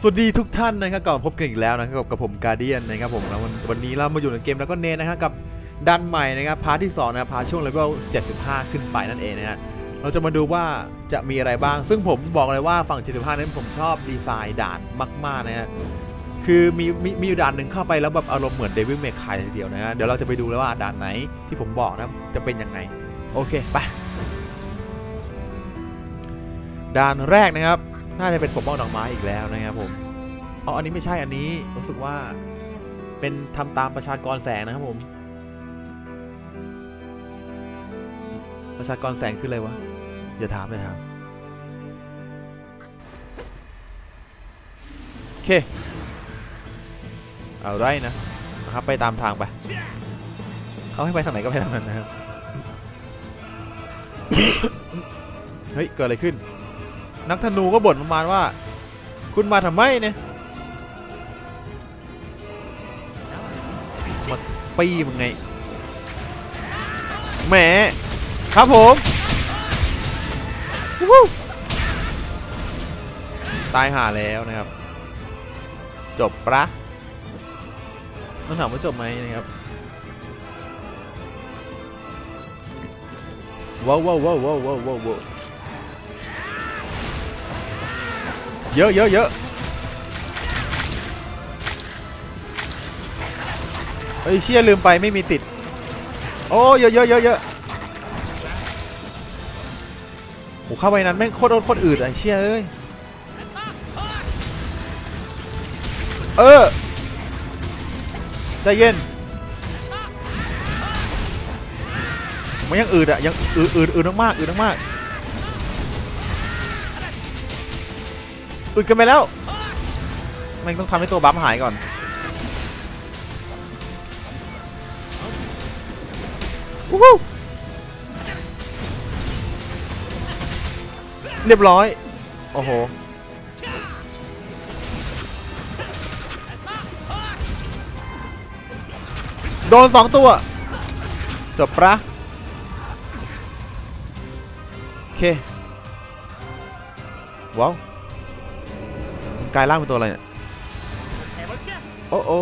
สวัสดีทุกท่านนะครับกลับมาพบกันอีกแล้วนะครับกับผมการเดียนนะครับผมแล้ววันนี้เรามาอยู่ในเกมแล้วก็เนนนะครับกับดันใหม่นะครับพาร์ทที่2นะครับพาร์ทช่วงเลเวล75 ขึ้นไปนั่นเองนะฮะเราจะมาดูว่าจะมีอะไรบ้าง ซึ่งผมบอกเลยว่าฝั่ง 75 นั้นผมชอบดีไซน์ด่านมากๆนะฮะคือมีมีมีอยู่ด่านหนึ่งเข้าไปแล้วแบบอารมณ์เหมือนเดวิลเมคไคทีเดียวนะฮะเดี๋ยวเราจะไปดูแล้วว่าด่านไหนที่ผมบอกนะจะเป็นยังไงโอเคไปด่านแรกนะครับ น่าจะเป็นปกป้องดอกไม้อีกแล้วนะครับผมอ๋ออันนี้ไม่ใช่อันนี้รู้สึกว่าเป็นทำตามประชากรแสงนะครับผม ประชากรแสงคืออะไรวะอย่าถามอย่าถามโอเคเอาไรนะนะครับไปตามทางไปเขาให้ไปทางไหนก็ไปทางนั้นนะครับเฮ้ยเกิดอะไรขึ้น นักธนูก็บ่นประมาณว่า คุณมาทำไมเนี่ยมาปีมึงไงแหมครับผมวู้ฮู้ตายห่าแล้วนะครับ จบปะต้องถามว่าจบไหมนะครับว้าวว้าวว้าวว้าวว้าว เยอะเยอะเยอะเฮ้ยเชี่ยลืมไปไม่มีติด โอ้เยอะเยอะเยอะเยอะโอ้เข้าไปนั้นแม่งโคตรโคตรอืดไอะเชี่ยเอ้ยเออใจเย็นมันยังอืดอะยังอืดอืดอืดมากๆอืดมากๆ อืดกันไปแล้ว มันต้องทำให้ตัวบัฟหายก่อน เรียบร้อย โอ้โห โดนสองตัว จบปะโอเค ว้าว กลายร่างเป็นตัวอะไรเนี่ยโอ้โอ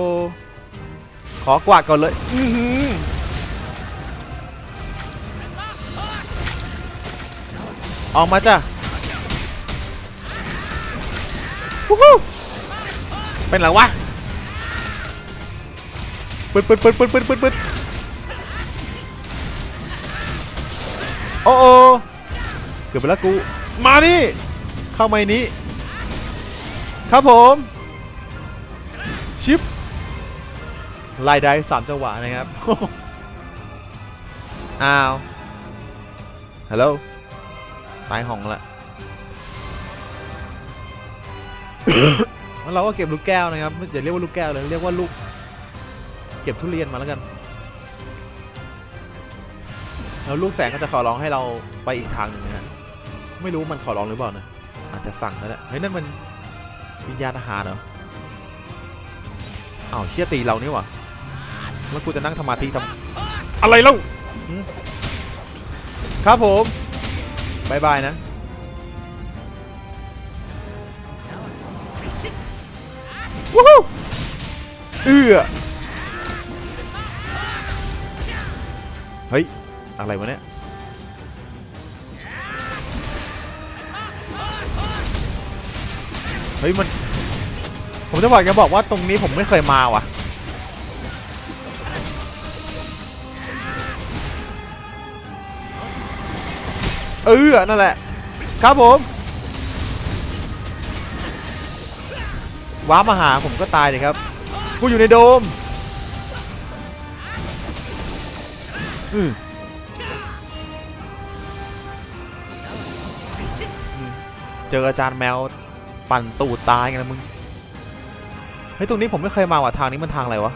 ขอกวาดก่อนเลยอื้อหือออกมาจ้ะวู้ฮู้เป็นไรวะปึ๊ดปึ๊ดปึ๊ดปึ๊ดปึ๊ดปึ๊ดปึ๊ดโอ้โอเกือบไปแล้วกู มาดิเข้ามาในนี้ ครับผม ชิปไล่ได้สามจังหวะนะครับ อ้าว ฮัลโหลตายห้องละแล้วเราก็เก็บลูกแก้วนะครับไม่อย่าเรียกว่าลูกแก้วเลยเรียกว่าลูก เก็บทุเรียนมาแล้วกัน แล้วลูกแสงก็จะขอร้องให้เราไปอีกทางหนึ่งนะฮะไม่รู้มันขอร้องหรือเปล่านะอาจจะสั่งแล้วแหละเฮ้ยนั่นมัน วิญญาณอาหารเหรออ้าวเชี่ยตีเรานี่หว่าแล้วกูจะนั่งสมาธิทำอะไรเล่าหืมครับผมบายบายนะวู้ฮู้เอื้อเฮ้ย อะไรวะเนี่ย ฮ้ยมัน ผมจะบอกจะบอกว่าตรงนี้ผมไม่เคยมาว่ะ เออ นั่นแหละ ครับผมว้ามาหาผมก็ตายเลยครับ กูอยู่ในโดม อืมเจออาจารย์แมว ปั่นตูดตายกันะมึง เฮ้ย ตรงนี้ผมไม่เคยมาว่ะทางนี้มันทางอะไรวะ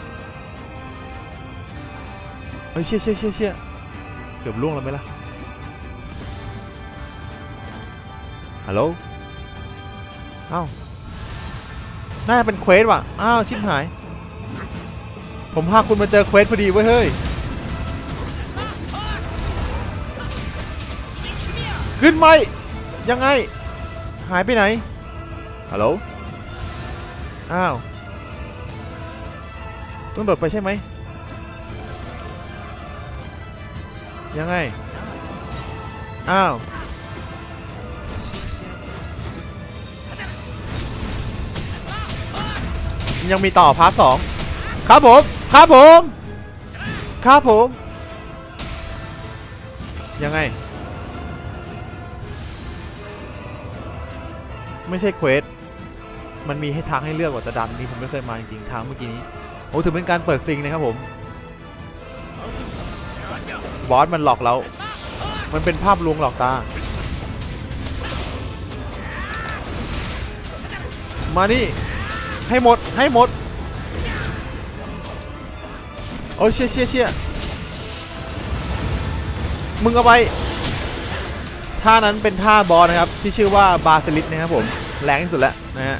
เฮ้ยเชี่ยเชี่ยเชี่ยเชี่ยเกือบล่วงแล้วไหมล่ะ ฮัลโหลอ้าวน่าจะเป็นเควสว่ะ อ้าว ชิบหาย ผมพาคุณมาเจอเควสพอดีเว้ยเฮ้ยขึ้นไหมยังไง หายไปไหน ฮัลโหล อ้าวต้องโดดไปใช่ไหม ยังไง อ้าว ยังมีต่อพาร์ทสองครับผม ครับผม ครับผม ยังไง ไม่ใช่เควส มันมีให้ทางให้เลือกว่าจะดันนี่ผมไม่เคยมาจริงๆทางเมื่อกี้นี้โอ้ถือเป็นการเปิดซิงนะครับผมบอสมันหลอกเรา มันเป็นภาพลวงหลอกตา มานี่ ให้หมด ให้หมด โอ้ยเชี่ยเชี่ยเชี่ยมึงเอาไป ท่านั้นเป็นท่าบอสนะครับ ที่ชื่อว่าบาสลิสนะครับผม แรงที่สุดแล้วนะฮะ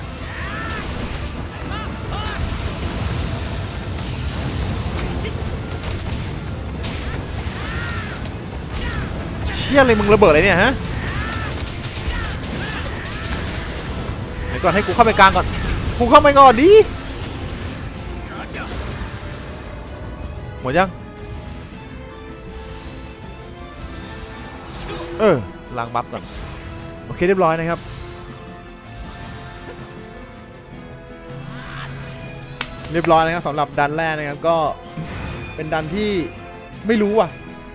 ชี่ยอะไรมึงระเบิดอะไรเนี่ยฮะเดี๋ยวก่อนให้กูเข้าไปกลางก่อนกูเข้าไปก่อนดิหมดยังเออล้างบัฟก่อนโอเคเรียบร้อยนะครับเรียบร้อยนะครับสำหรับดันแรกนะครับก็เป็นดันที่ไม่รู้อะ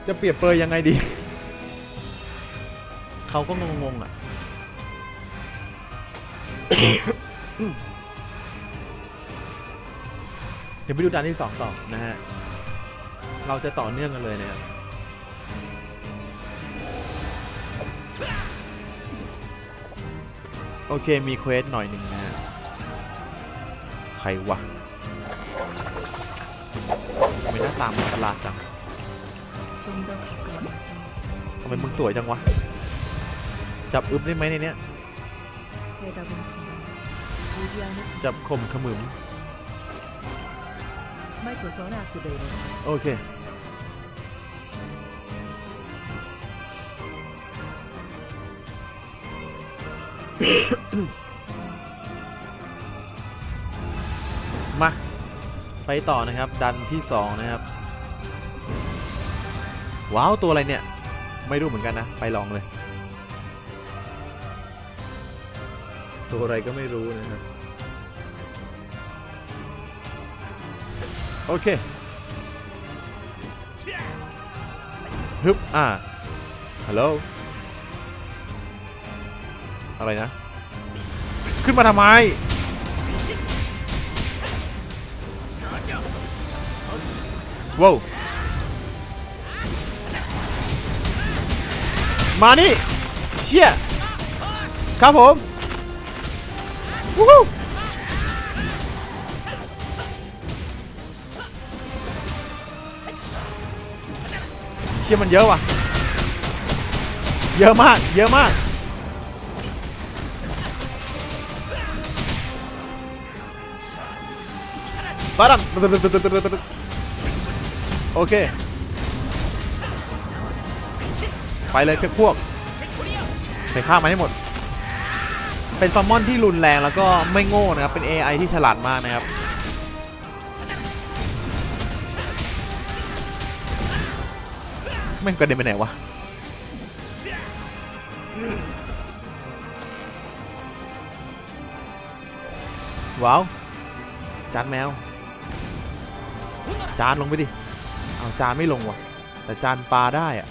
จะเปรียบเปรยยังไงดี เขาก็งงๆอะเดี๋ยวไปดูด่านที่สองต่อนะฮะ เราจะต่อเนื่องกันเลยนะครับโอเคมีเควสหน่อยหนึ่งนะ ใครวะทำไมหน้าตามันตลาดจังทำไมมึงสวยจังวะ จับอึบได้ไหมในเนี้ย จับข่มขมึมโอเค มา ไปต่อนะครับ ดันที่สองนะครับ ว้าว ตัวอะไรเนี่ย ไม่รู้เหมือนกันนะ ไปลองเลย ตัวอะไรก็ไม่รู้นะครับ โอเคฮึบอ่าฮัลโหลอะไรนะ ขึ้นมาทำไมว้าวมานี่เชี่ยครับผม เชี่ยมันเยอะว่ะ เยอะมาก เยอะมากบาดันโอเค ไปเลยเพกพวกไปฆ่ามันให้หมด เป็นซัมมอนที่รุนแรงแล้วก็ไม่โง่นะครับ เป็น AI ที่ฉลาดมากนะครับแม่งกระเด็นไปไหนวะว้าวจานแมว จานลงไปดิ เอาจานไม่ลงว่ะแต่จานปลาได้อะ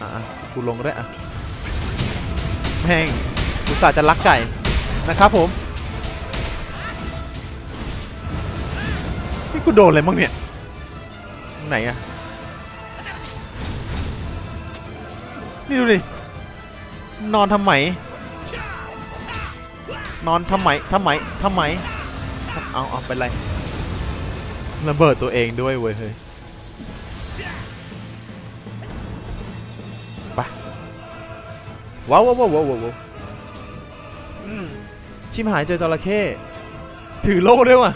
อะกูลงได้อะแม่งกูสาห์จะลักไก่นะครับผมนี่กูโดนอะไรบ้างเนี่ยไหนอะนี่ดูดิ นอนทำไม นอนทำไมทำไมทำไม เอาเอาเป็นไรระเบิดตัวเองด้วยเว้ยเฮ้ย ว้าวว้าวว้าวว้าวว้าวชิมหายเจอจระเข้ถือโล่ด้วยว่ะ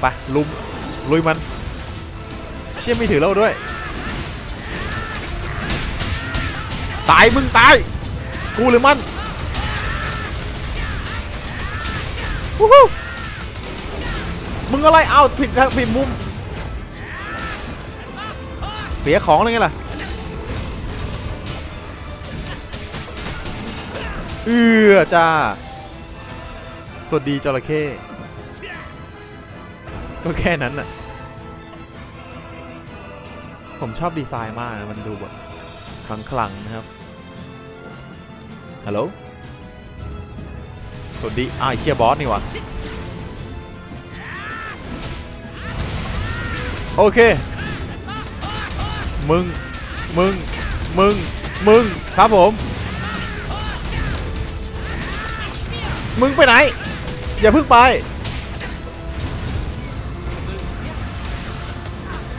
ไปลุมลุยมัน เชี่ยไม่ถือโล่ด้วย ตายมึงตาย กูหรือมันวู้ฮู้มึงอะไร เอาผิดทางผิดมุม สียของเลยไงล่ะเอือจ้า สวัสดีจระเข้ก็แค่นั้นน่ะ ผมชอบดีไซน์มากนะมันดูแบบคลังคลังๆนะครับ ฮัลโหล สวัสดีอ้าวไอ้เคียบอสนี่วะโอเค มึง มึง มึง มึง ครับผม มึงไปไหน อย่าเพิ่งไป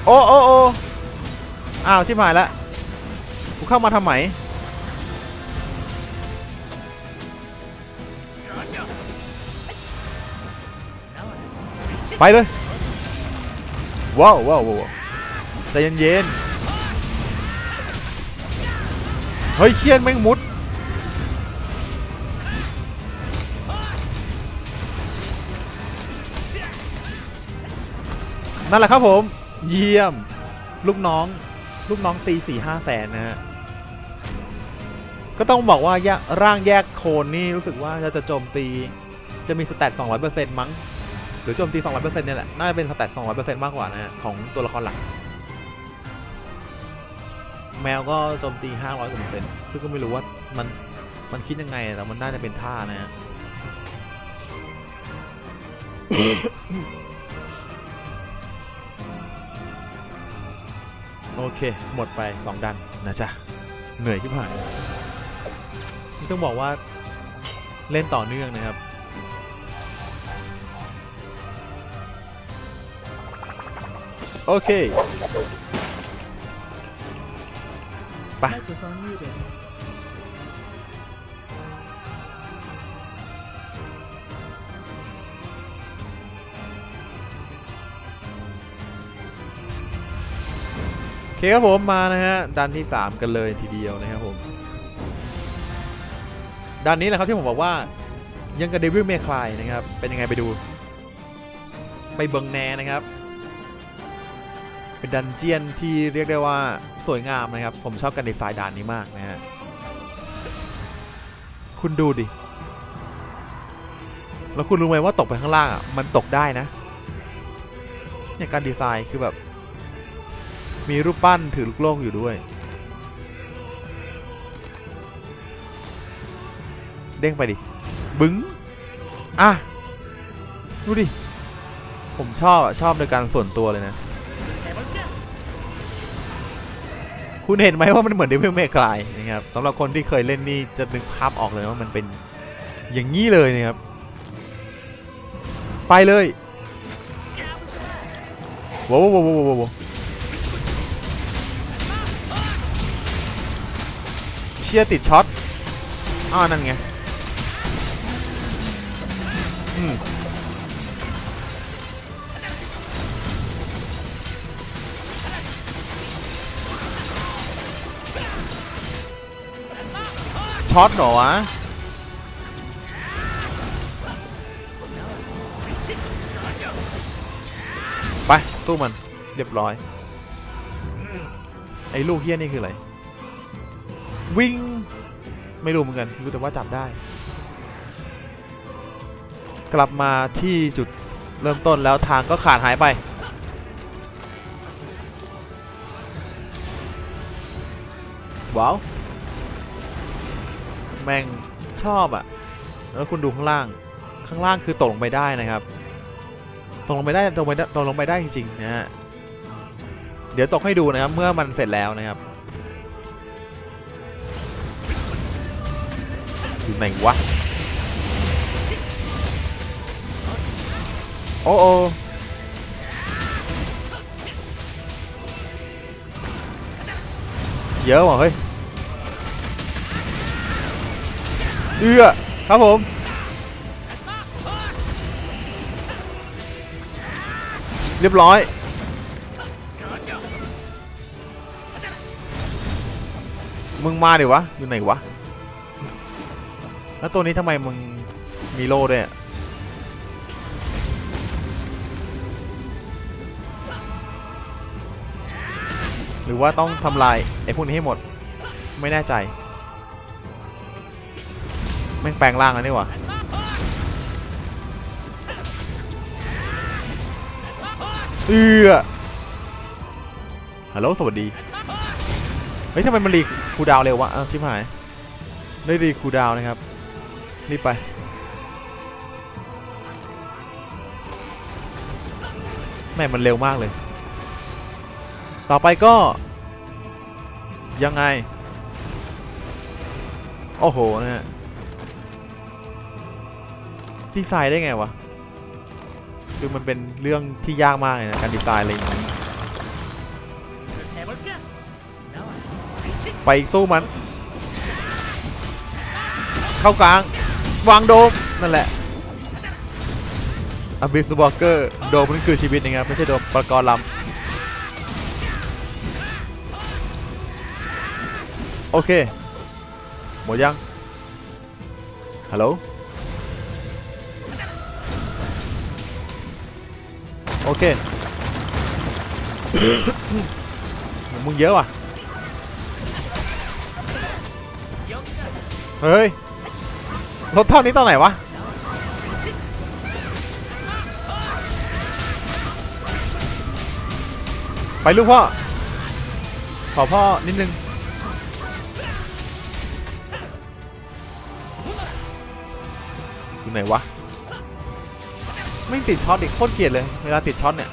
โอ้โอ้โอ้อ้าวชิบหายแล้วกูเข้ามาทำไมไปเลย ว้าวว้าวว้าวใจเย็นๆ ฮ้ยเคียนแม่งมุด นั่นแหละครับผม เยี่ยม ลูกน้อง ลูกน้องตีสี่ห้าแสนนะฮะ ก็ต้องบอกว่าแยกร่างแยกโคนนี่รู้สึกว่าจะจะโจมตี จะมีสแตท200%มั้ง หรือโจมตี 200%เนี่ยแหละ น่าจะเป็นสแตท200%มากกว่านะฮะของตัวละครหลัก แมวก็โจมตี 500กว่าเปอร์เซ็นต์ซึ่งก็ไม่รู้ว่ามันมันคิดยังไง แต่มันน่าจะเป็นท่านะฮะโอเค หมดไป 2 ดันนะจ๊ะ เหนื่อยที่ผ่านต้องบอกว่าเล่นต่อเนื่องนะครับโอเค ป Microphone muted. โอเคครับผมมานะฮะดันที่ 3 กันเลยทีเดียวนะครับผมดันนี้แหละครับที่ผมบอกว่ายังกับเดวิลเมคลายนะครับ เป็นยังไงไปดู ไปเบิงแนนะครับ เป็นดันเจียนที่เรียกได้ว่าสวยงามนะครับ ผมชอบการดีไซน์ด่านนี้มากนะฮะ คุณดูดิ แล้วคุณรู้ไหมว่าตกไปข้างล่างอะ มันตกได้นะ เนี่ยการดีไซน์คือแบบ มีรูปปั้นถือลูกโลกอยู่ด้วย เด้งไปดิ บึ้ง อะ ดูดิ ผมชอบอะชอบโดยการส่วนตัวเลยนะ คุณเห็นไหมว่ามันเหมือนเดวิลเมคลายนะครับสำหรับคนที่เคยเล่นนี่จะนึกภาพออกเลยว่ามันเป็นอย่างนี้เลยนะครับ ไปเลยว้าวว้าวว้าวว้าวว้าวเชียติดช็อตอ้านั่นไง อืม ช็อตเหรอวะไปสู้มันเรียบร้อย ไอ้ลูกเฮี้ยนี่คืออะไร วิ่ง ไม่รู้เหมือนกัน รู้แต่ว่าจับได้ กลับมาที่จุดเริ่มต้นแล้วทางก็ขาดหายไป ว้าว แม่งชอบอะ่ะ แล้วคุณดูข้างล่าง ข้างล่างคือตกลงไปได้นะครับตกลงไปได้ตกลงไปได้ตกลงไปได้จริงๆนะฮะ เดี๋ยวตกให้ดูนะครับ เมื่อมันเสร็จแล้วนะครับอยู่ไหนวะ โอ้โอเยอะว่ะเฮ้ย เอื้อครับผมเรียบร้อย มึงมาดิวะ อยู่ไหนวะ แล้วตัวนี้ทำไมมึงมีโล่ด้วยหรือว่าต้องทำลายไอ้พวกนี้ให้หมด ไม่แน่ใจ แม่งแปลงร่างแล้วนี่หวะเอือฮัลโหลสวัสดี เฮ้ยทำไมมันรีคูดาวเร็ววะอ้าวชิบหาย ได้รีคูดาวนะครับรีบไป แม่มันเร็วมากเลย ต่อไปก็ ยังไง โอ้โหนะฮะ ดีไซน์ได้ไงวะ คือมันเป็นเรื่องที่ยากมากเลยนะการดีไซน์อะไรอย่างนี้ ไปสู้มัน เข้ากลาง วางโดม นั่นแหละอับิสบอกเกอร์โดมนั่นคือชีวิตนะครับ ไม่ใช่โดมประกอบลำ โอเค หมดยัง ฮัลโหล เคมึงเยอะว่ะ เฮ้ย รถเท่านี้ตอนไหนวะ ไปลูกพ่อ ขอพ่อนิดนึงอยู่ไหนวะ ไม่ติดช็อตอีกโคตรเกลียดเลยเวลาติดช็อตเนี่ย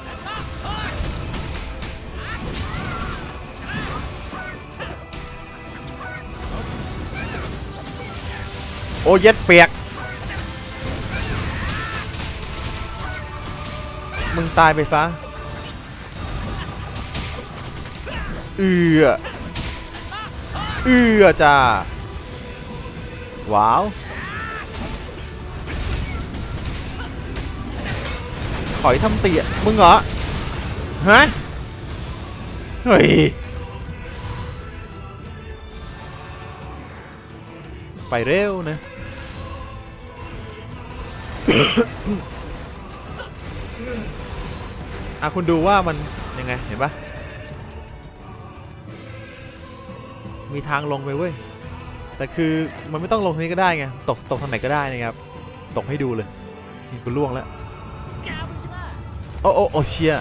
โอ้เย็ดเปียก มึงตายไปซะ เอือ เอือจ้า ว้าว ถอยทำเตียมึงเหรอ ฮะ เฮ้ย ไปเร็วนะ อะ คุณดูว่ามัน ยังไง เห็นปะมีทางลงไปเว้ย แต่คือมันไม่ต้องลงที่นี้ก็ได้ไง ตก ตกทางไหนก็ได้นะครับ ตกให้ดูเลยนี่กูล่วงแล้ว โอ้โอ้โอ้เชีย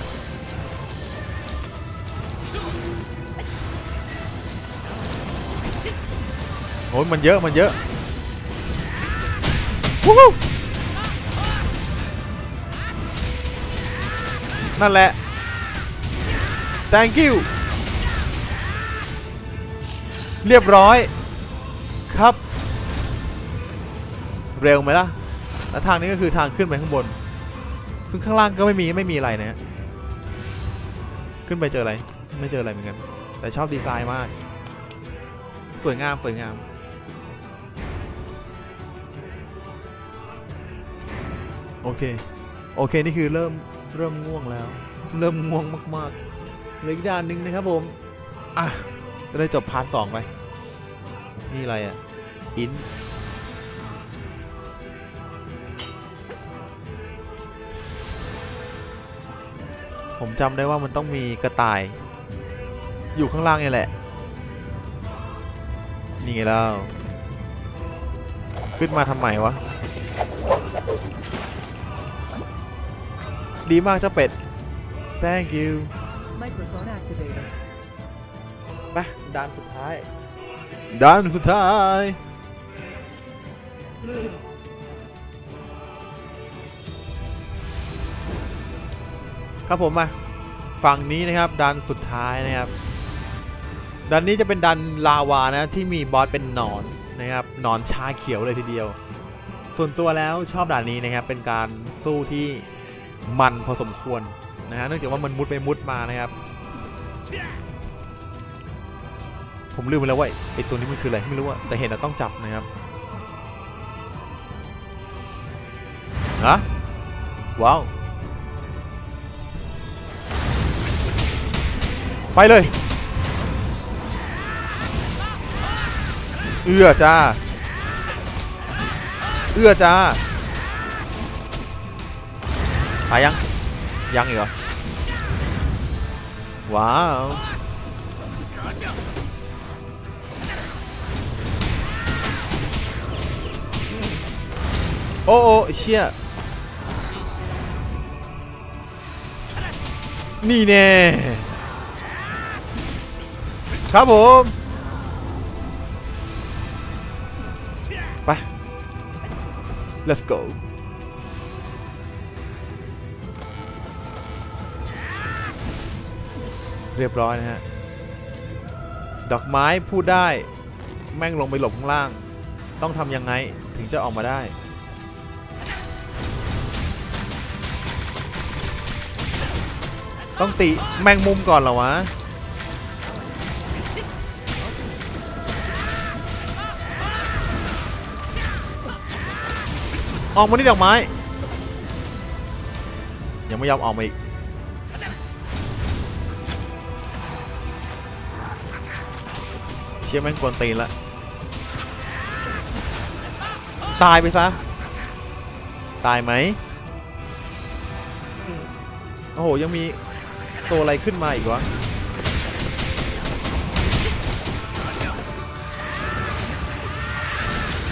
โอ้ยมันเยอะมันเยอะวู้นั่นแหละ thank you เรียบร้อยครับ เร็วไหมล่ะ แล้วทางนี้ก็คือทางขึ้นไปข้างบน ซึ่งข้างล่างก็ไม่มีไม่มีอะไรนะฮะขึ้นไปเจออะไร ไม่เจออะไรเหมือนกัน แต่ชอบดีไซน์มาก สวยงามสวยงาม โอเค โอเค นี่คือเริ่มเริ่มง่วงแล้ว เริ่มง่วงมากๆเหลืออีกด่านหนึ่งนะครับผม อะ จะได้จบพาร์ทสองไป นี่อะไรอะ อิน ผมจำได้ว่ามันต้องมีกระต่าย อยู่ข้างล่างนี่แหละ นี่ไงแล้ว ขึ้นมาทำไมวะ ดีมากเจ้าเป็ด thank you Microphone activated. ไปด่านสุดท้ายด่านสุดท้าย ครับผมมาฝั่งนี้นะครับดันสุดท้ายนะครับดันนี้จะเป็นดันลาวานะที่มีบอสเป็นหนอนนะครับหนอนชาเขียวเลยทีเดียว ส่วนตัวแล้วชอบด่านนี้นะครับเป็นการสู้ที่มันพอสมควรนะฮะเนื่องจากว่ามันมุดไปมุดมานะครับ ผมลืมไปแล้วว่าไอตัวนี้มันคืออะไรไม่รู้อะแต่เห็นอะต้องจับนะครับฮะว้าว ไปเลย เอื้อจ้า เอื้อจ้าตายยัง ยังอีกเหรอ ว้าวโอ้โอ้เชี่ยนี่แน่ ครับผม ไป let's go เรียบร้อยนะฮะ ดอกไม้พูดได้ แม่งลงไปหลบข้างล่าง ต้องทำยังไงถึงจะออกมาได้ ต้องติแมงมุมก่อนเหรอวะ ออกมานี่ดอกไม้ ยังไม่ยอมออกมาอีก เชี่ยแม่งกวนตีนละ ตายไปซะ ตายไหม โอ้โห ยังมีตัวอะไรขึ้นมาอีกวะ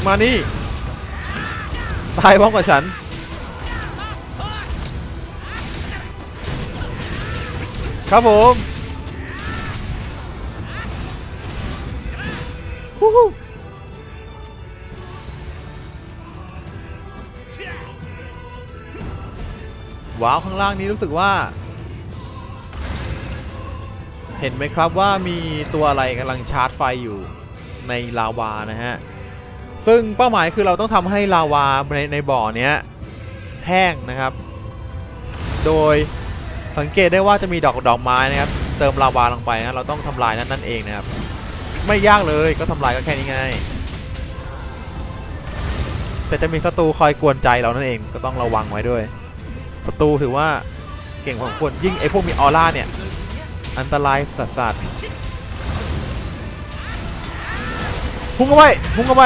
มานี่ ตายพร้อมกับฉัน ครับผมฮู้ฮู้ว้าวข้างล่างนี้รู้สึกว่า เห็นไหมครับว่ามีตัวอะไรกำลังชาร์จไฟอยู่ในลาวานะฮะ ซึ่งเป้าหมายคือเราต้องทำให้ลาวาในในบ่อเนี้ยแห้งนะครับ โดยสังเกตได้ว่าจะมีดอกดอกไม้นะครับ เติมลาวาลงไปนะเราต้องทำลายนั่นนั่นเองนะครับ ไม่ยากเลยก็ทำลายก็แค่นี้ไงแต่จะมีศัตรูคอยกวนใจเรานั่นเองก็ต้องระวังไว้ด้วยศัตรูถือว่าเก่งพอสมควรยิ่งไอพวกมีออร่าเนี่ย อันตรายสัสสัสพุ่งเข้าไปพุ่งเข้าไป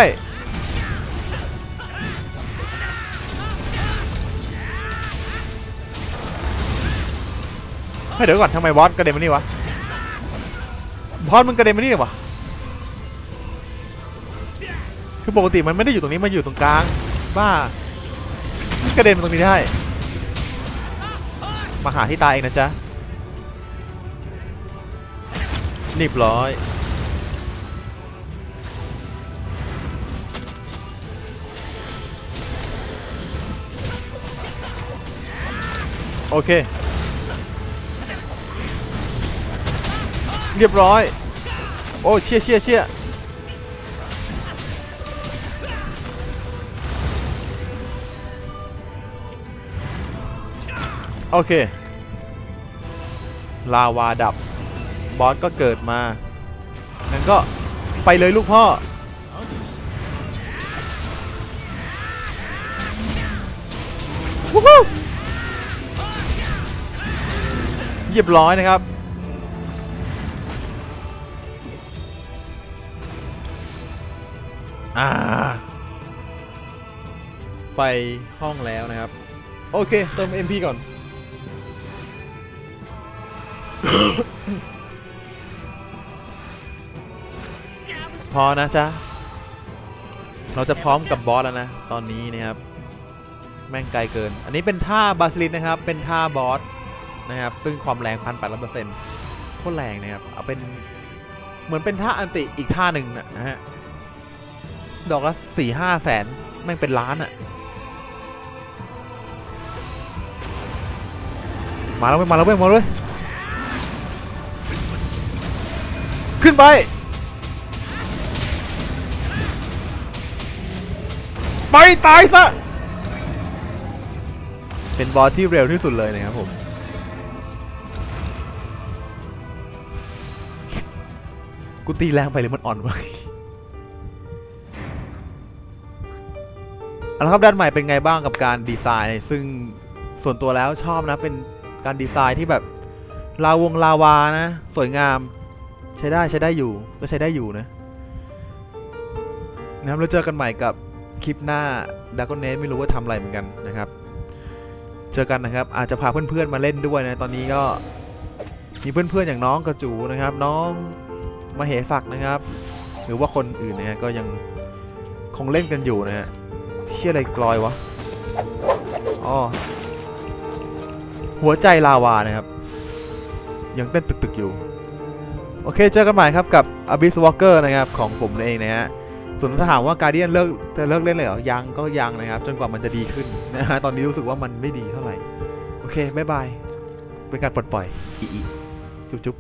ฮ้ยเดี๋ยวก่อนทำไมบอสกระเด็นมานี่วะบอสมึงกระเด็นมานี่หรอวะคือปกติมันไม่ได้อยู่ตรงนี้มันอยู่ตรงกลางบ้ากระเด็นมาตรงนี้ได้ มาหาที่ตายเองนะจ๊ะเรียบร้อยโอเค เรียบร้อย โอ้เชี่ยเชี่ยเชี่ยโอเค ลาวาดับ บอสก็เกิดมา งั้นก็ไปเลยลูกพ่อ วู้ฮู้เรียบร้อยนะครับ อ่า ไปห้องแล้วนะครับ โอเค เติม MP ก่อน พอนะจ๊ะ เราจะพร้อมกับบอสแล้วนะ ตอนนี้นะครับ แม่งไกลเกิน อันนี้เป็นท่าบาสลินนะครับ เป็นท่าบอสนะครับ ซึ่งความแรงพันแปดร้อยเปอร์เซ็นต์โคตรแรงนะครับ เอาเป็นเหมือนเป็นท่าอันติอีกท่าหนึ่งนะนะฮะ ดอกละสี่ห้าแสนแม่งเป็นล้านอะมาแล้วเว้ยมาแล้วเว้ยมาแล้วเว้ยขึ้นไป ไป ตายซะ เป็นบอสที่เร็วที่สุดเลยนะครับผม กูตีแรงไปหรือมันอ่อนวะ เอาละครับด้านใหม่เป็นไงบ้างกับการดีไซน์ ซึ่งส่วนตัวแล้วชอบนะเป็นการดีไซน์ที่แบบลาวงลาวานะ สวยงามใช้ได้ใช้ได้อยู่ก็ใช้ได้อยู่นะนะครับแล้วเจอกันใหม่กับคลิปหน้าด a ก o n เน t ไม่รู้ว่าทำอะไรเหมือนกันนะครับ เจอกันนะครับ อาจจะพาเพื่อนๆมาเล่นด้วยนะตอนนี้ก็มีเพื่อนๆอย่างน้องกระจูนะครับ น้องมาเหศักนะครับ หรือว่าคนอื่นนะฮะก็ยังคงเล่นกันอยู่นะฮะ เชี่ยอะไรกลอยวะอ๋อหัวใจลาวานะครับ ยังเต้นตึกๆอยู่ โอเค เจอกันใหม่ครับกับ Abyss Walker นะครับ ของผมเองนะฮะส่วนถ้าถามว่า Guardian เลิกจะเลิกเล่นเลยเหรอ ยังก็ยังนะครับ จนกว่ามันจะดีขึ้นนะฮะ ตอนนี้รู้สึกว่ามันไม่ดีเท่าไหร่ โอเค บ๊ายบาย เป็นการปลดปล่อยอีอีจุ๊บจุ๊บ